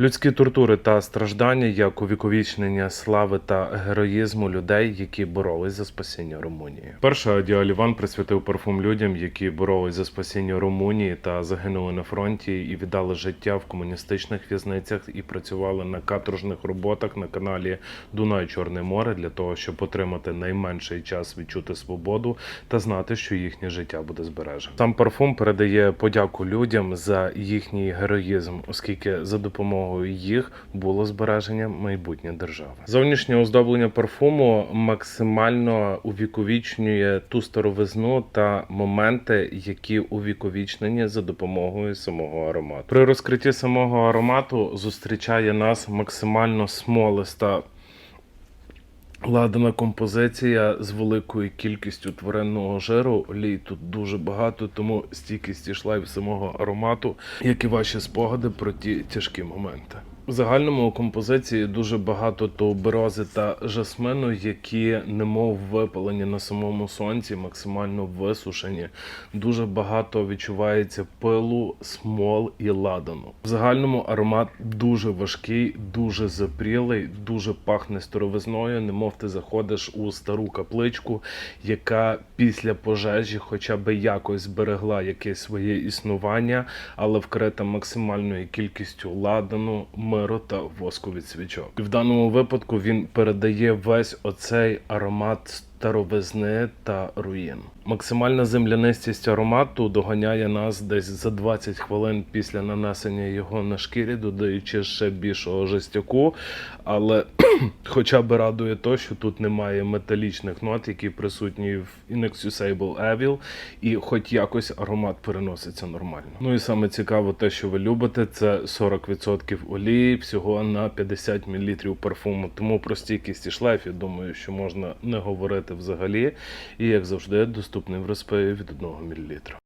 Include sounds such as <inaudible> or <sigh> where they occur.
Людські тортури та страждання як увіковічнення слави та героїзму людей, які боролись за спасіння Румунії. Перша Діаліван присвятив парфум людям, які боролись за спасіння Румунії та загинули на фронті і віддали життя в комуністичних в'язницях і працювали на каторжних роботах на каналі Дунай Чорне море для того, щоб отримати найменший час відчути свободу та знати, що їхнє життя буде збережено. Сам парфум передає подяку людям за їхній героїзм, оскільки за допомогою їх було збереження майбутнє держави. Зовнішнє оздоблення парфуму максимально увіковічнює ту старовизну та моменти, які увіковічнені за допомогою самого аромату. При розкритті самого аромату зустрічає нас максимально смолиста Ладана композиція з великою кількістю тваринного жиру. Олій тут дуже багато, тому стійкість і в самого аромату, як і ваші спогади про ті тяжкі моменти. В загальному у композиції дуже багато туберози та жасмину, які немов випалені на самому сонці, максимально висушені. Дуже багато відчувається пилу, смол і ладану. В загальному аромат дуже важкий, дуже запрілий, дуже пахне старовизною. Немов ти заходиш у стару капличку, яка після пожежі, хоча би якось зберегла якесь своє існування, але вкрита максимальною кількістю ладану, миру та воску від свічок. І в даному випадку він передає весь оцей аромат старовизни та руїн. Максимальна землянистість аромату доганяє нас десь за 20 хвилин після нанесення його на шкірі, додаючи ще більшого жестяку. Але <clears throat> хоча б радує то, що тут немає металічних нот, які присутні в Inexcusable Evil, і хоч якось аромат переноситься нормально. Ну і саме цікаво, те, що ви любите, це 40% олії, всього на 50 мл парфуму. Тому про стійкість і шлейф, я думаю, що можна не говорити взагалі. І як завжди, доступний в розпаї від 1 мл.